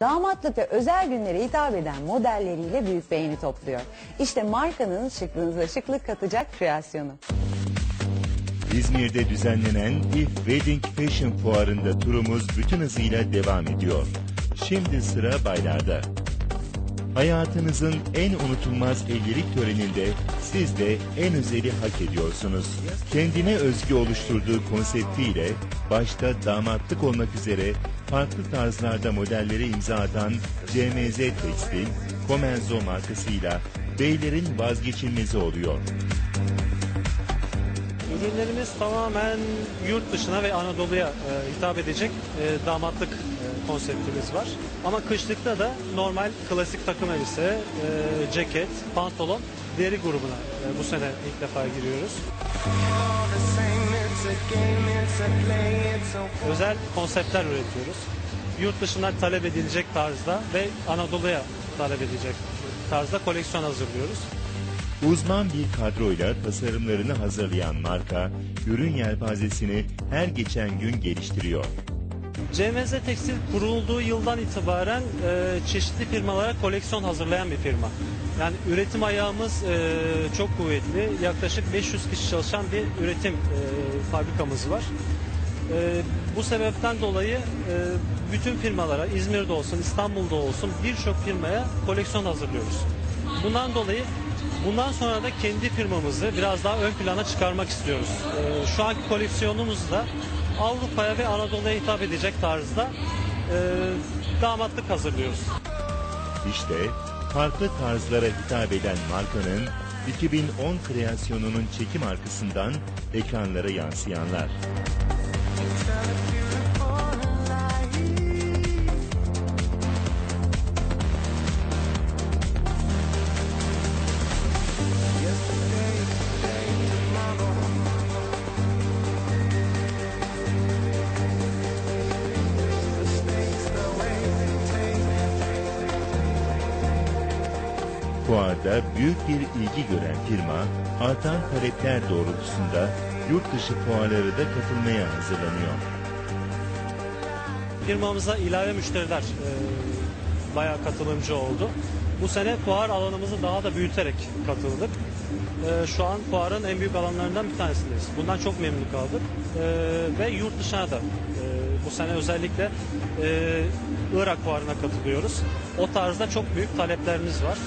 Damatlık ve özel günlere hitap eden modelleriyle büyük beğeni topluyor. İşte markanın şıklığınıza şıklık katacak kreasyonu. İzmir'de düzenlenen İF Wedding Fashion Fuarı'nda turumuz bütün hızıyla devam ediyor. Şimdi sıra baylarda. Hayatınızın en unutulmaz evlilik töreninde siz de en özeli hak ediyorsunuz. Kendine özgü oluşturduğu konseptiyle başta damatlık olmak üzere farklı tarzlarda modellere imza atan CMZ Tekstil, Comenzo markasıyla beylerin vazgeçilmezi oluyor. Ürünlerimiz tamamen yurt dışına ve Anadolu'ya e, hitap edecek e, damatlık e, konseptimiz var. Ama kışlıkta da normal klasik takım elbise, e, ceket, pantolon, deri grubuna e, bu sene ilk defa giriyoruz. Özel konseptler üretiyoruz. Yurt dışından talep edilecek tarzda ve Anadolu'ya talep edilecek tarzda koleksiyon hazırlıyoruz. Uzman bir kadroyla tasarımlarını hazırlayan marka, ürün yelpazesini her geçen gün geliştiriyor. CMZ Tekstil kurulduğu yıldan itibaren e, çeşitli firmalara koleksiyon hazırlayan bir firma. Yani üretim ayağımız e, çok kuvvetli. Yaklaşık 500 kişi çalışan bir üretim e, fabrikamız var. E, bu sebepten dolayı e, bütün firmalara İzmir'de olsun, İstanbul'da olsun birçok firmaya koleksiyon hazırlıyoruz. Bundan dolayı bundan sonra da kendi firmamızı biraz daha ön plana çıkarmak istiyoruz. E, şu anki koleksiyonumuzda Avrupa'ya ve Anadolu'ya hitap edecek tarzda e, damatlık hazırlıyoruz. İşte farklı tarzlara hitap eden markanın 2010 kreasyonunun çekim arkasından ekranlara yansıyanlar. Fuarda büyük bir ilgi gören firma, artan talepler doğrultusunda yurt dışı fuarlara da katılmaya hazırlanıyor. Firmamıza ilave müşteriler e, bayağı katılımcı oldu. Bu sene fuar alanımızı daha da büyüterek katıldık. E, şu an fuarın en büyük alanlarından bir tanesindeyiz. Bundan çok memnun kaldık. E, ve yurt dışına da e, bu sene özellikle e, Irak fuarına katılıyoruz. O tarzda çok büyük taleplerimiz var.